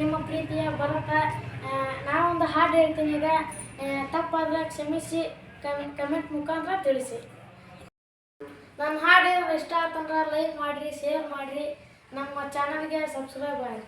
ನಿಮ್ಮ ಪ್ರೀತಿಯ ಭರತ ನಾವೊಂದು ಹಾಡು ಹೇಳ್ತೀನಿ ಈಗ. ತಪ್ಪಾದ್ರೆ ಕ್ಷಮಿಸಿ ಕಮೆಂಟ್ ಮುಖಾಂತರ ತಿಳಿಸಿ. ನನ್ನ ಹಾಡು ಇಷ್ಟ ಆತಂದ್ರೆ ಲೈಕ್ ಮಾಡಿರಿ ಶೇರ್ ಮಾಡಿರಿ. ನಮ್ಮ ಚಾನಲ್ಗೆ ಸಬ್ಸ್ಕ್ರೈಬ್ ಆಗಿ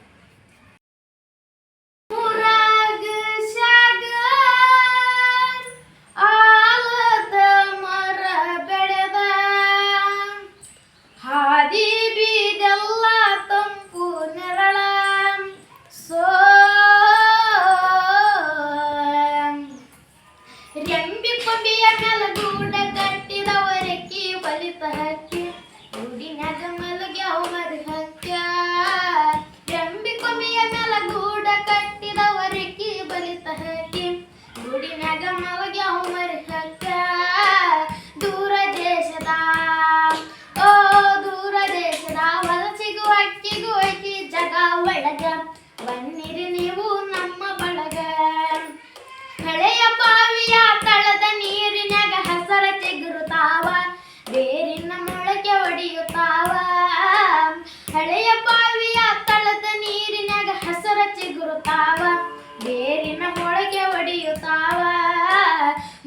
ರೆಂಬಿ ಕೊಂಬಿಯ ಮೇಲೆ ಗೂಡ ಕಟ್ಟಿದವರಕ್ಕಿ ಬಲಿತ ಹಕ್ಕಿ ಗೂಡಿನಾಗ ಮಲಗಿ ಅವಮರಿ ಹಕ್ಕ ರೆಂಬಿ ಕೊಂಬಿಯ ಮೇಲೆ ಗೂಡ ಕಟ್ಟಿದವರಕ್ಕಿ ಬಲಿತ ಹಕ್ಕಿ ಗೂಡಿನಾಗ ಮಲಗಿ ಅವಮರಿ ಹಕ್ಕ ದೂರ ದೇಶದ, ಓ ದೂರ ದೇಶದ ವಲಸಿಗೂ ಅಕ್ಕಿಗೂ ಅಕ್ಕಿ ಜಗ ಒಳಗ. ಬನ್ನಿರಿ ನೀವು ಬೇರಿನ ಮೊಳಗೆ ಒಡೆಯುತ್ತಾವ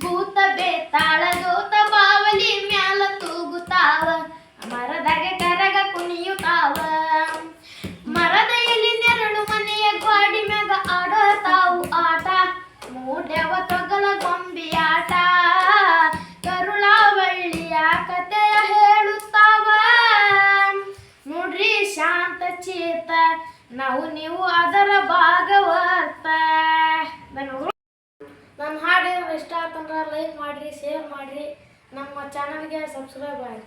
ಭೂತ ಬೇತಾಳ, ದೂತ ಬಾವಲಿ ಮ್ಯಾಲ ತೂಗುತ್ತಾವ. ಮರದಾಗ ಕರಗ ಕುಣಿಯುತ್ತಾವ. ಮರದ ಎಲಿ ನೆರಳು ಮನೆಯ ಗಾಡಿ ಮ್ಯಾಗ ಆಡತಾವು ಆಟ. ಮೂಡ್ಯವ ನಾವು ನೀವು ಅದರ ಭಾಗವತ ನನ್ನ ಹಾಡು ಇಷ್ಟ ಆತಂದ್ರೆ ಲೈಕ್ ಮಾಡಿರಿ, ಶೇರ್ ಮಾಡಿರಿ. ನಮ್ಮ ಚಾನಲ್ಗೆ ಸಬ್ಸ್ಕ್ರೈಬ್ ಆಗಿ